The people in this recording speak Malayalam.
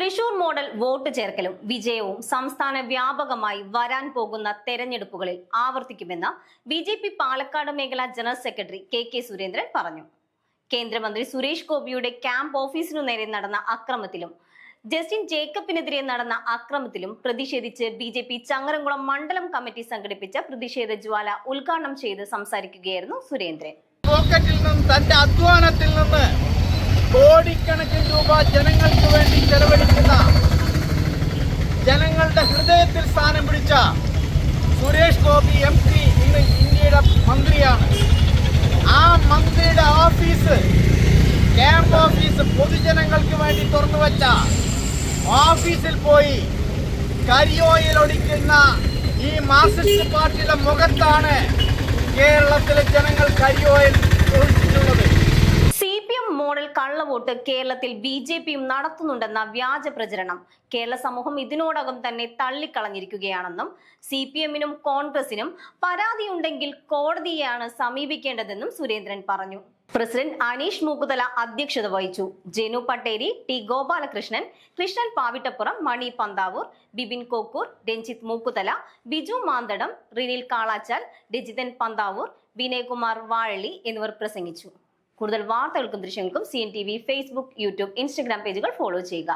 തൃശൂർ മോഡൽ വോട്ട് ചേർക്കലും വിജയവും സംസ്ഥാന വ്യാപകമായി വരാൻ പോകുന്ന തെരഞ്ഞെടുപ്പുകളിൽ ആവർത്തിക്കുമെന്ന് ബി ജെ പി പാലക്കാട് മേഖലാ general secretary K K Surendran പറഞ്ഞു. കേന്ദ്രമന്ത്രി സുരേഷ് ഗോപിയുടെ ക്യാമ്പ് ഓഫീസിനു നേരെ നടന്ന അക്രമത്തിലും ജസ്റ്റിൻ ജേക്കബിനെതിരെ നടന്ന അക്രമത്തിലും പ്രതിഷേധിച്ച് ബി ജെ പി ചങ്ങരംകുളം മണ്ഡലം കമ്മിറ്റി സംഘടിപ്പിച്ച പ്രതിഷേധ ജ്വാല ഉദ്ഘാടനം ചെയ്ത് സംസാരിക്കുകയായിരുന്നു സുരേന്ദ്രൻ. പോക്കറ്റിൽ നിന്നും തന്റെ അധ്വാനത്തിൽ നിന്ന് കോടിക്കണക്കിന് രൂപ ജനങ്ങൾക്ക് വേണ്ടി ചെലവഴിക്കുന്ന ഹൃദയത്തിൽ സ്ഥാനം പിടിച്ച സുരേഷ് ഗോപി എം പി ഇന്ന് ഇന്ത്യയുടെ മന്ത്രിയാണ്. ആ മന്ത്രിയുടെ ഓഫീസ് ക്യാമ്പ് ഓഫീസ് പൊതുജനങ്ങൾക്ക് വേണ്ടി തുറന്നു വച്ച ഓഫീസിൽ പോയി കരിയോയിൽ ഒടിക്കുന്ന ഈ മാർക്സിസ്റ്റ് പാർട്ടിയുടെ മുഖത്താണ് കേരളത്തിലെ ജനങ്ങൾ കരിയോയിൽ ഒഴിച്ചിട്ടുള്ളത് സി പി എം മോഡൽ കള്ളവോട്ട് കേരളത്തിൽ ബി ജെ പിയും നടത്തുന്നുണ്ടെന്ന വ്യാജ പ്രചരണം. കേരള സമൂഹം ഇതിനോടകം തന്നെ തള്ളിക്കളഞ്ഞിരിക്കുകയാണെന്നും സി പി എമ്മിനും കോൺഗ്രസിനും പരാതിയുണ്ടെങ്കിൽ കോടതിയെയാണ് സമീപിക്കേണ്ടതെന്നും സുരേന്ദ്രൻ പറഞ്ഞു. പ്രസിഡന്റ് അനീഷ് മൂക്കുതല അധ്യക്ഷത വഹിച്ചു. ജെനു പട്ടേരി ടി ഗോപാലകൃഷ്ണൻ കൃഷ്ണൻ പാവിട്ടപ്പുറം മണി പന്താവൂർ ബിബിൻ കോക്കൂർ രഞ്ജിത്ത് മൂക്കുതല ബിജു മാന്തടം റിനിൽ കാളാച്ചാൽ രജിതൻ പന്താവൂർ വിനയകുമാർ വാഴളി എന്നിവർ പ്രസംഗിച്ചു. കൂടുതൽ വാർത്തകൾക്കും ദൃശ്യങ്ങൾക്കും സി ഫേസ്ബുക്ക് യൂട്യൂബ് ഇൻസ്റ്റഗ്രാം പേജുകൾ ഫോളോ ചെയ്യുക.